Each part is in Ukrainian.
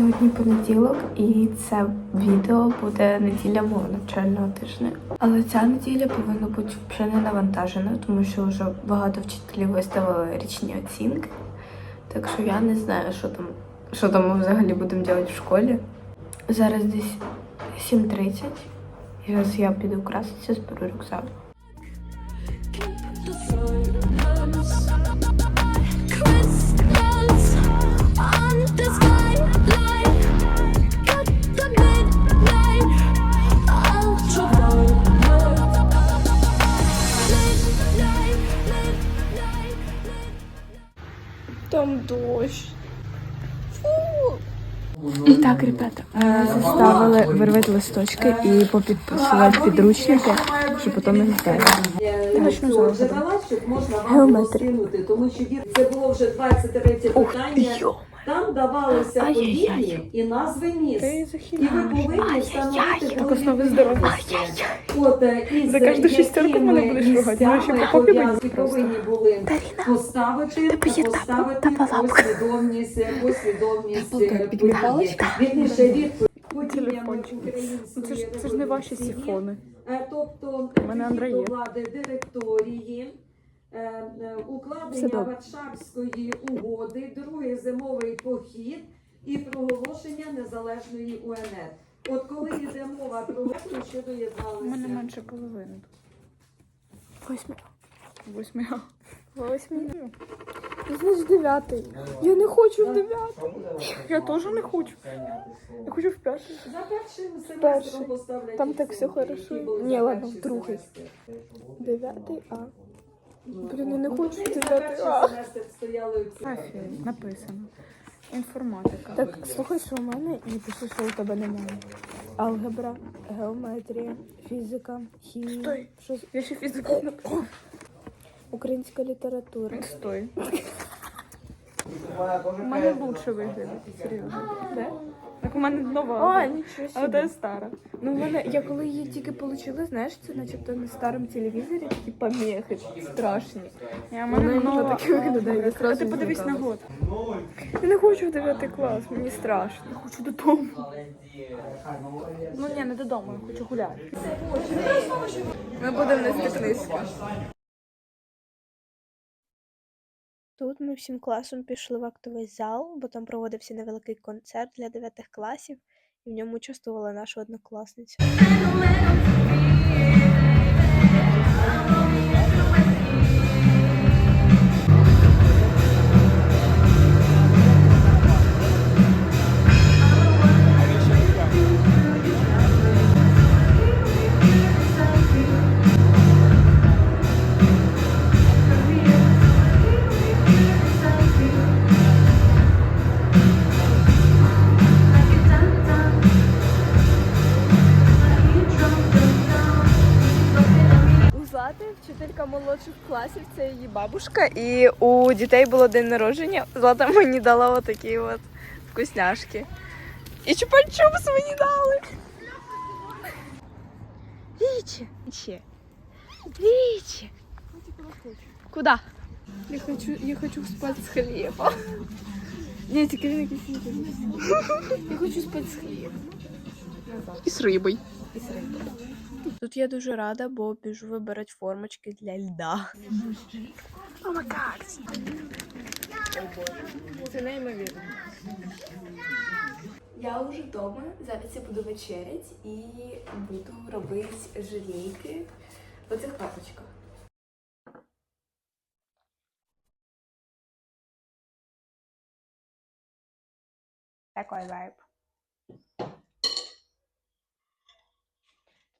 Сьогодні понеділок, і це відео буде неділя мого навчального тижня. Але ця неділя повинна бути вже не навантажена, тому що вже багато вчителів виставили річні оцінки. Так що я не знаю, що там, що там ми взагалі будемо робити в школі. Зараз десь 7.30. І Зараз я піду краситися, зберу рюкзак. Там дощ. І так, ребята, мене заставили вирвати листочки і попідписувати підручники, щоб потім не здати. Почну цього зразу. щоб можна вам було Геометрія. тому що це було вже 23 питання. Там давалися подібні і назви міст. І ви повинні встановити основи здоров'я. От, е, із За кожну шістерку мене якими будеш ругати, ну, ще повинні були поставити, поставити послідовність, послідовність Та, події. підмігалась? Вірніше, Телефончик. Це ж, це ж не ваші сіфони. Е, Тобто У мене Андреє. до влади директорії, е, е, укладення. Варшавської угоди, другий зимовий похід і проголошення незалежної УНР. От коли йде мова про вето, що У мене менше половини. Восьми. Восьми. Восьми. Значить дев'ятий. Я не хочу в дев'ятий. Я теж не хочу. Я хочу в перший. За першим семестром поставлять. Там так все хорошо. Ні, ладно, в другий. Дев'ятий А. Ну, Блін, я не хочу перший А. семестр. Афі, написано. Інформатика. Так, слухай, що у мене і пиши, що у тебе немає. Алгебра, геометрія, фізика, хімія. Стой. Що... Я ще фізику написала. Українська література. Стой. У мене лучше виглядає, серйозно. Де? Так у мене нова. А, нічого собі. А де стара. Ну, у мене, я коли її тільки отримала, знаєш, це начебто на старому телевізорі такі помехи страшні. Я мене нова. таке виглядає. А ти подивись на год. Я не хочу в 9 клас, мені страшно. Я хочу додому. Ну ні, не додому, я хочу гуляти. Ми будемо нести книжки. Тут ми всім класом пішли в актовий зал, бо там проводився невеликий концерт для дев'ятих класів, і в ньому участвувала наша однокласниця. Бабушка, і у дітей було день народження. Злата мені дала отакі от вкусняшки. І чупа-чупс мені дали. Вічі, Вічі, Вічі. Куда? Я хочу, я хочу спати з хлібом. Ні, тільки він якийсь не Я хочу спати з хлібом. І з рибою. І з рибою. Тут я дуже рада, бо біжу вибирати формочки для льда. О май гад! Це неймовірно. Я вже вдома. Зараз я буду вечерять і буду робити желейки в оцих папочках. Такой вайб.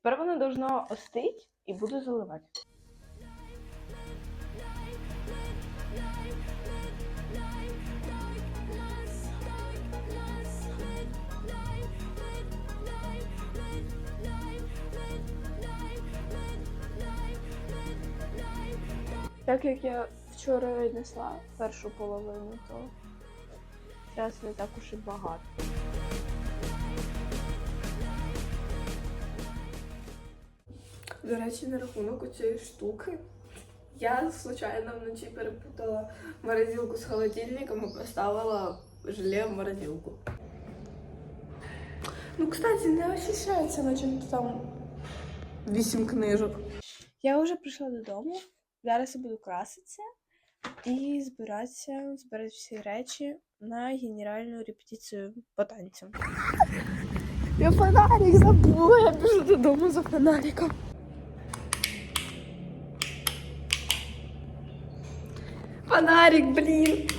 Тепер воно должно остити і буду заливати. Так як я вчора віднесла першу половину, то зараз не так уж і багато. До речі, на рахунок цієї штуки. Я случайно вночі перепутала морозилку з холодильником і поставила желе в морозилку. Ну, кстати, не ощущається, наче там вісім книжок. Я вже прийшла додому. Зараз я буду краситися і збиратися, збирати всі речі на генеральну репетицію по танцям. Я фонарик забула, я біжу додому за фонариком. Фонарик, блін.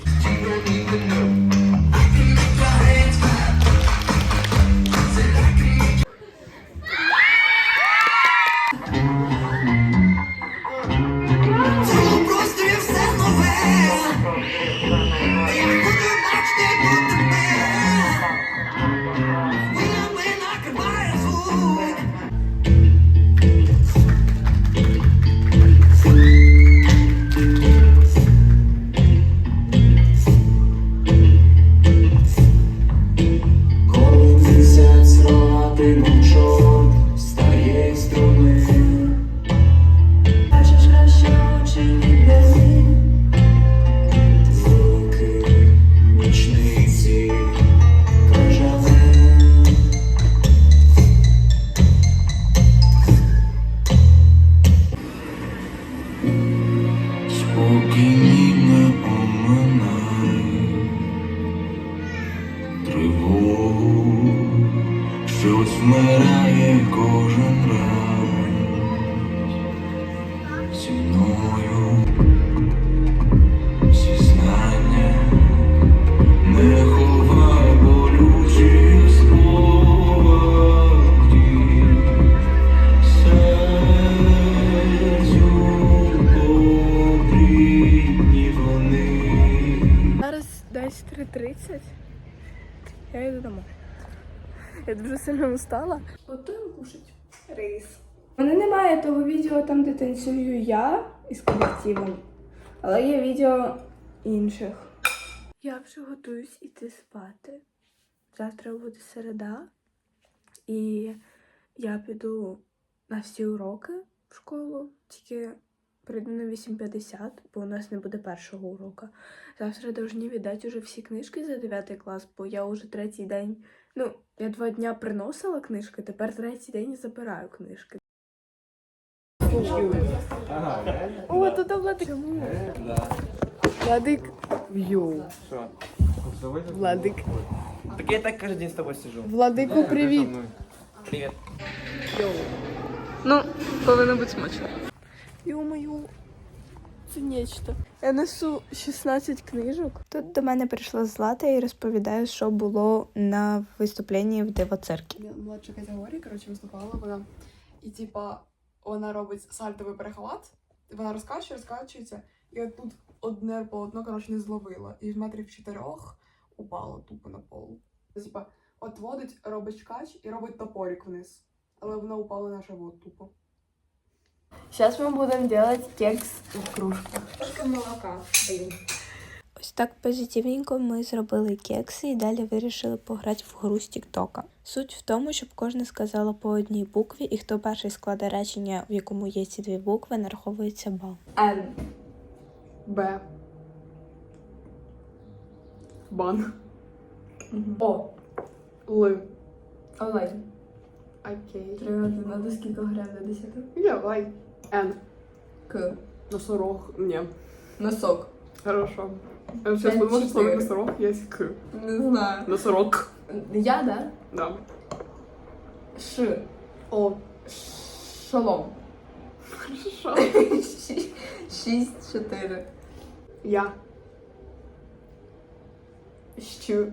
Я. Дуже сильно устала. Готуємо кушать рис. У мене немає того відео там, де танцюю я із колективом, але є відео інших. Я вже готуюсь іти спати. Завтра буде середа, і я піду на всі уроки в школу, тільки прийду на 8.50, бо у нас не буде першого урока. Завтра повинні віддати вже всі книжки за 9 клас, бо я вже третій день. Ну, я два дня приносила книжки, тепер третій день забираю книжки. О, тут Владик. Чому? Владик. Йоу. Владик. Так я так каждый день с тобой сижу. Владику, привіт. Привет. Ну, повинно бути смачно. Йо-моє, це нечто. Я несу 16 книжок. Тут до мене прийшла Злата і розповідає, що було на виступленні в Дивоцеркві. младша категорії, коротше, виступала вона. І типа вона робить сальтовий перехват, вона розкачує, розкачується, і от тут одне полотно, коротше, не зловила. І в метрів чотирьох упало тупо на пол. Типа, от водить, робить кач і робить топорик вниз. Але воно упало на живот тупо. Зараз ми будемо робити кекс в кружках. Ось так позитивненько ми зробили кекси і далі вирішили пограти в гру з Тіктока. Суть в тому, щоб кожна сказала по одній букві, і хто перший складе речення, в якому є ці дві букви, нараховується бал. Н. Б. Бан. О. Л. Олень. Окей. Треба надо скільки грам до 10? Давай. Н. К. Носорог. Ні. Носок. Хорошо. Сейчас Пять, подумать, слово носорог есть к. Не знаю. Носорог. Я, да? Да. Ш. О. Шолом. Хорошо. Шість, чотири. Я. Щу.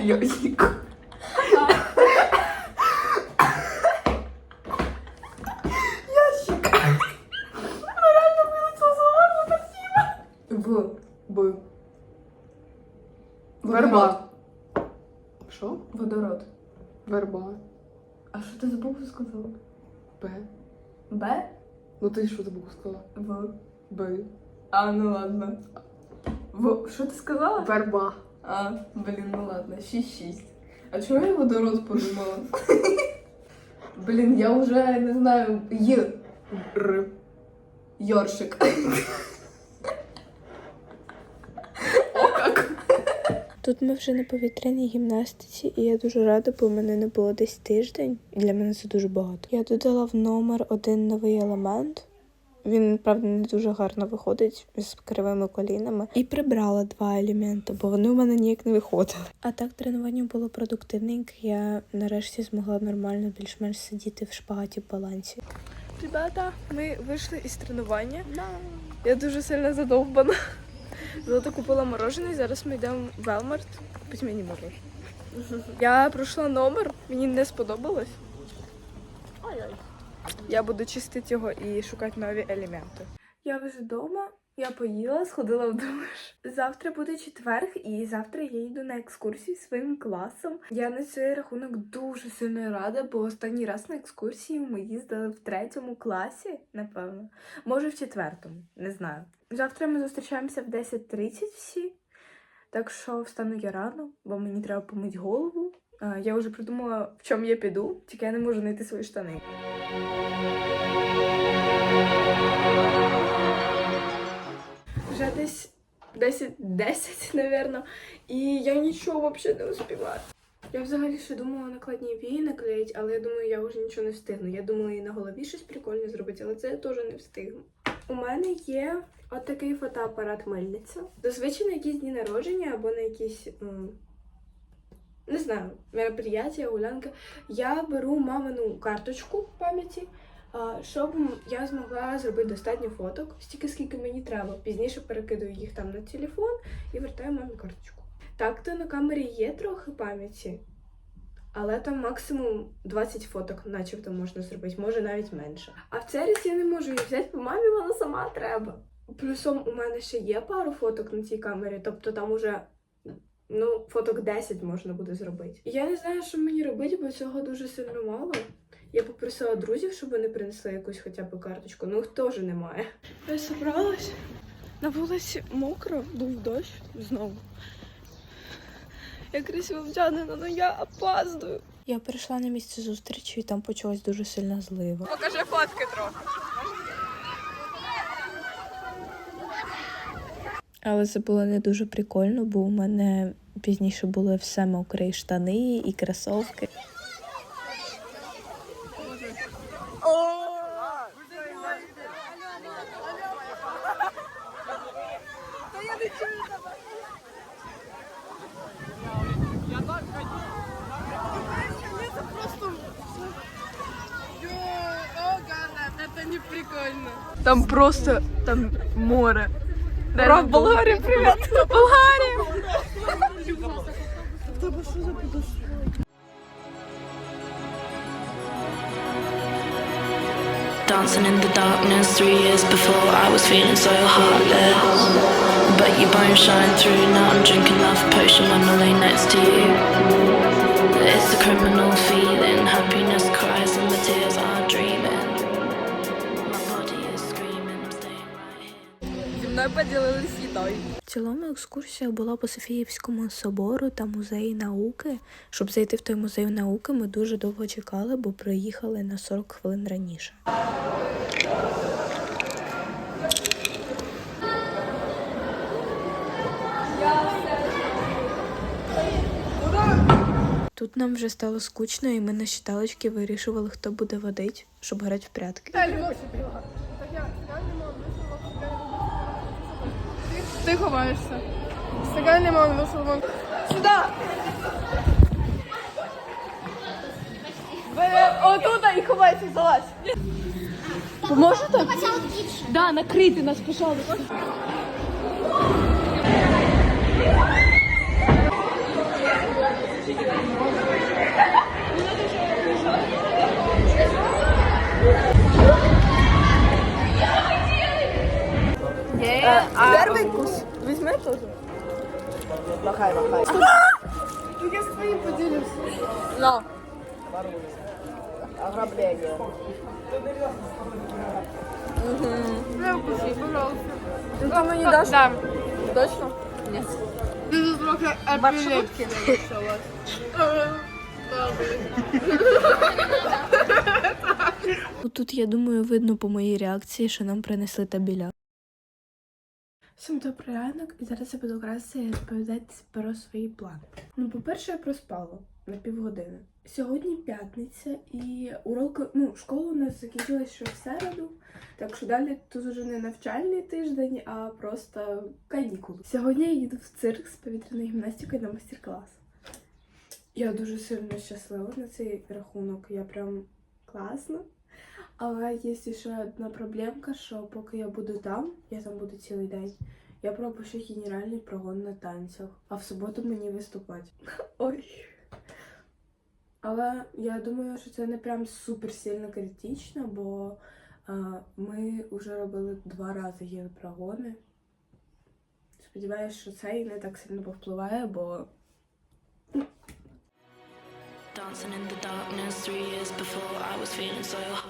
Йосик. В. Б. Водород. Верба. Що? Водород. Верба. А що ти за букву сказала? Б. Б? Ну ти що забув сказала? В. Б. А, ну ладно. В. Що ти сказала? Верба. А, блін, ну ладно, 6-6. А чого я водород подумала? Блін, я вже не знаю. Й. Р. Йоршик. О, как. Тут ми вже на повітряній гімнастиці, і я дуже рада, бо мене не було десь тиждень. І для мене це дуже багато. Я додала в номер один новий елемент. Він, правда, не дуже гарно виходить з кривими колінами. І прибрала два елементи, бо вони у мене ніяк не виходили. А так тренування було продуктивненьке. Я нарешті змогла нормально більш-менш сидіти в шпагаті в балансі. Ребята, ми вийшли із тренування. Я дуже сильно задовбана. Золото купила морожене, і зараз ми йдемо в Велмарт. Купить мені мороженое. Я пройшла номер, мені не сподобалось. Я буду чистити його і шукати нові елементи. Я вже вдома, я поїла, сходила в душ. Завтра буде четверг, і завтра я йду на екскурсію своїм класом. Я на цей рахунок дуже сильно рада, бо останній раз на екскурсію ми їздили в третьому класі, напевно. Може, в четвертому, не знаю. Завтра ми зустрічаємося в 10.30 всі. Так що встану я рано, бо мені треба помити голову. Я вже придумала, в чому я піду, тільки я не можу знайти свої штани. Вже десь 10, 10, напевно, і я нічого взагалі не успіваю. Я взагалі ще думала накладні вії наклеїть, але я думаю, я вже нічого не встигну. Я думала і на голові щось прикольне зробити, але це я теж не встигну. У мене є от фотоапарат мильниця. Зазвичай на якісь дні народження або на якісь. не знаю, мероприятия, гулянки. Я беру мамину карточку пам'яті, щоб я змогла зробити достатньо фоток, стільки скільки мені треба. Пізніше перекидаю їх там на телефон і вертаю мамі карточку. Так, то на камері є трохи пам'яті, але там максимум 20 фоток, начебто можна зробити, може навіть менше. А в цей я не можу її взяти, бо мамі вона сама треба. Плюсом у мене ще є пару фоток на цій камері, тобто там уже ну, фоток 10 можна буде зробити. Я не знаю, що мені робити, бо цього дуже сильно мало. Я попросила друзів, щоб вони принесли якусь хоча б карточку, ну їх теж немає. Я зібралась. На вулиці мокро, був дощ знову. Я красиво вдягнена, але я опаздую. Я прийшла на місце зустрічі і там почалась дуже сильна злива. Покажи фотки трохи. Але це було не дуже прикольно, бо у мене пізніше були все мокрі штани і кросовки. Это не прикольно. Там просто там море. Про Болгарію, привіт! Болгарія! Dancing in the darkness three years before I was feeling so heartless. But your bones shine through. Now I'm drinking love potion when I lay next to you. It's a criminal feeling. Happiness мною поділились їдою. В цілому екскурсія була по Софіївському собору та музеї науки. Щоб зайти в той музей науки, ми дуже довго чекали, бо приїхали на 40 хвилин раніше. Тут нам вже стало скучно, і ми на щиталочки вирішували, хто буде водить, щоб грати в прятки. Ти ховаєшся. Стакан лимон, висоломон. Сюди! Отут і ховайся, залазь. Поможете? Да, накрити нас, пожалуйста. Перший кус. Візьми теж. Я з твоїм поділюсь. На. Не укуси, пожалуйста. Ну ти мені даш? Да. Точно? Ти тут трохи епілепсія. Тут, я думаю, видно по моїй реакції, що нам принесли табіля. Всім добрий ранок, і зараз я буду якраз розповідати про свої плани. Ну, по-перше, я проспала на півгодини. Сьогодні п'ятниця, і уроки, ну, школа у нас закінчилась ще в середу, так що далі тут вже не навчальний тиждень, а просто канікули. Сьогодні я їду в цирк з повітряною гімнастикою на майстер-клас. Я дуже сильно щаслива на цей рахунок, я прям класна. Але є ще одна проблемка, що поки я буду там, я там буду цілий день, я пропущу генеральний прогон на танцях, а в суботу мені виступати. Ой. Але я думаю, що це не прям супер сильно критично, бо а, ми вже робили два рази генпрогони. Сподіваюсь, що це і не так сильно повпливає, бо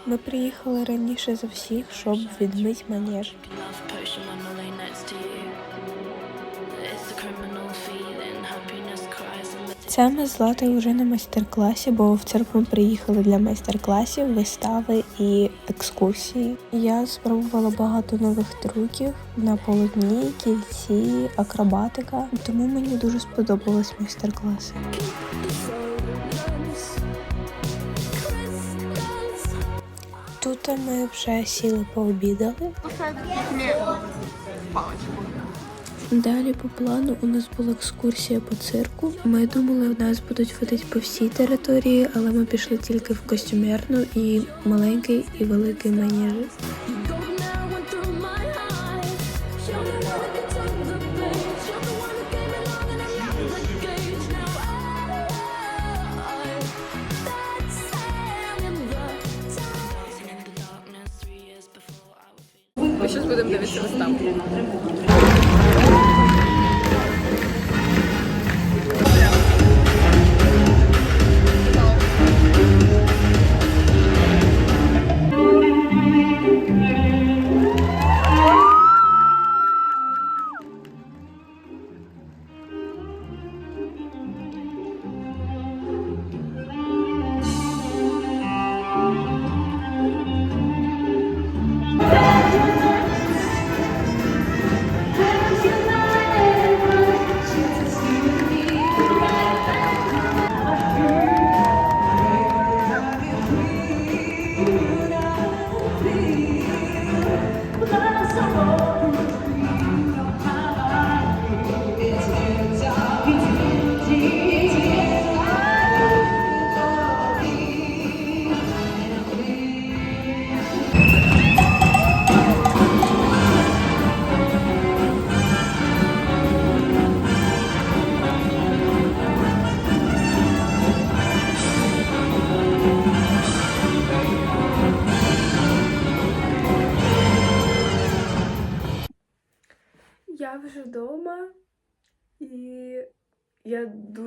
ми приїхали раніше за всіх, щоб відмити манеж. Це ми з Златою вже на майстер-класі, бо в церкву приїхали для майстер-класів, вистави і екскурсії. Я спробувала багато нових трюків на полотні, кільці, акробатика. Тому мені дуже сподобались майстер-класи. Тут ми вже сіли пообідали. Далі по плану у нас була екскурсія по цирку. Ми думали, у нас будуть водити по всій території, але ми пішли тільки в костюмерну і маленький і великий манежі. Зараз будемо дивитися виставу.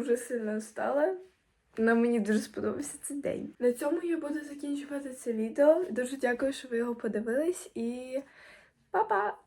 дуже сильно встала. На мені дуже сподобався цей день. На цьому я буду закінчувати це відео. Дуже дякую, що ви його подивились, і па-па!